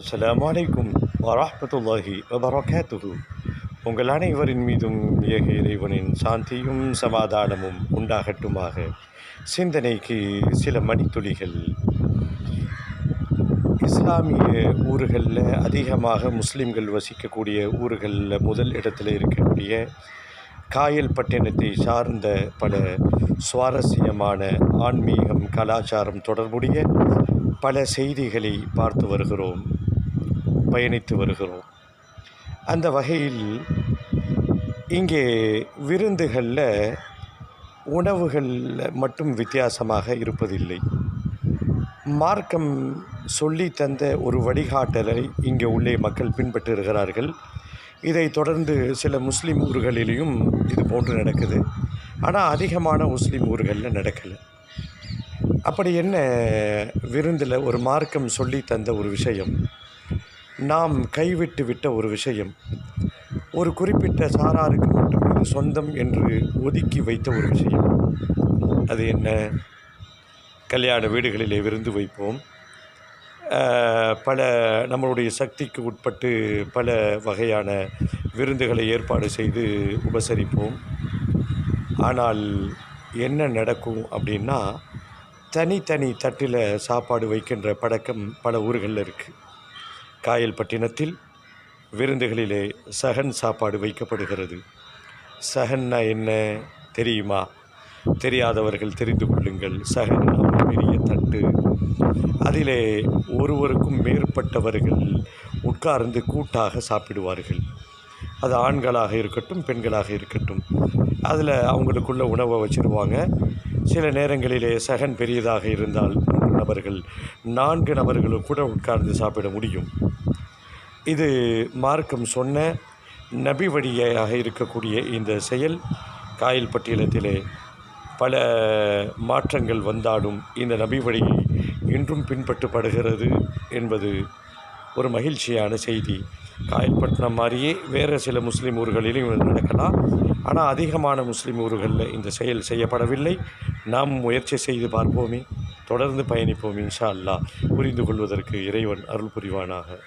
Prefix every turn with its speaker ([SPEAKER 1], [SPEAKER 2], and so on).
[SPEAKER 1] அஸ்லாம் வலைக்கும் வரமத்துல்லாஹி வபரகாத்துஹு உங்கள் அனைவரின் மீதும் ஏக இறைவனின் சாந்தியும் சமாதானமும் உண்டாகட்டுமாக. சிந்தனைக்கு சில மணித்துளிகள். இஸ்லாமிய ஊர்களில் அதிகமாக முஸ்லீம்கள் வசிக்கக்கூடிய ஊர்களில் முதல் இடத்துல இருக்கக்கூடிய காயல் பட்டினத்தை சார்ந்த பல சுவாரஸ்யமான ஆன்மீகம் கலாச்சாரம் தொடர்புடைய பல செய்திகளை பார்த்து வருகிறோம். பயணித்து வருகிறோம். அந்த வகையில் இங்கே விருந்துகளில் உணவுகளில் மட்டும் வித்தியாசமாக இருப்பதில்லை. மார்க்கம் சொல்லி தந்த ஒரு வழிகாட்டலை இங்கே உள்ளே மக்கள் பின்பற்றுகிறார்கள். இதை தொடர்ந்து சில முஸ்லீம் ஊர்களிலேயும் இது போன்று நடக்குது. ஆனால் அதிகமான முஸ்லீம் ஊர்களில் நடக்கலை. அப்படி என்ன விருந்தில் ஒரு மார்க்கம் சொல்லி தந்த ஒரு விஷயம்? நாம் கைவிட்டு விட்ட ஒரு விஷயம். ஒரு குறிப்பிட்ட சாராருக்கு மட்டும் இது சொந்தம் என்று ஒதுக்கி வைத்த ஒரு விஷயம். அது என்ன? கல்யாண வீடுகளிலே விருந்து வைப்போம். பல நம்மளுடைய சக்திக்கு உட்பட்டு பல வகையான விருந்துகளை ஏற்பாடு செய்து உபசரிப்போம். ஆனால் என்ன நடக்கும் அப்படின்னா தனித்தனி தட்டில் சாப்பாடு வைக்கின்ற பழக்கம் பல ஊர்களில் இருக்குது காயல்பட்டினத்தில் விருந்துகளிலே சகன் சாப்பாடு வைக்கப்படுகிறது. சகன்னா என்ன தெரியுமா? தெரியாதவர்கள் தெரிந்து கொள்ளுங்கள். சகன் ஒரு பெரிய தட்டு. அதிலே ஒருவருக்கும் மேற்பட்டவர்கள் உட்கார்ந்து கூட்டாக சாப்பிடுவார்கள். அது ஆண்களாக இருக்கட்டும் பெண்களாக இருக்கட்டும். அதில் அவங்களுக்குள்ள உணவை வச்சுருவாங்க. சில நேரங்களிலே சகன் பெரியதாக இருந்தால் நபர்கள் நான்கு நபர்களும் கூட உட்கார்ந்து சாப்பிட முடியும். இது மார்க்கம் சொன்ன நபி வழியாக இருக்கக்கூடிய இந்த செயல். காயல் பட்டியலத்திலே பல மாற்றங்கள் வந்தாலும் இந்த நபி வழி இன்றும் பின்பற்றப்படுகிறது என்பது ஒரு மகிழ்ச்சியான செய்தி. காயல்பட்டினம் மாதிரியே வேறு சில முஸ்லீம் ஊர்களிலும் நடக்கலாம். ஆனால் அதிகமான முஸ்லீம் ஊர்களில் இந்த செயல் செய்யப்படவில்லை. நாம் முயற்சி செய்து பார்ப்போமே. தொடர்ந்து பயணிப்போம் இன்ஷா அல்லாஹ். புரிந்து கொள்வதற்கு இறைவன் அருள் புரிவானாக.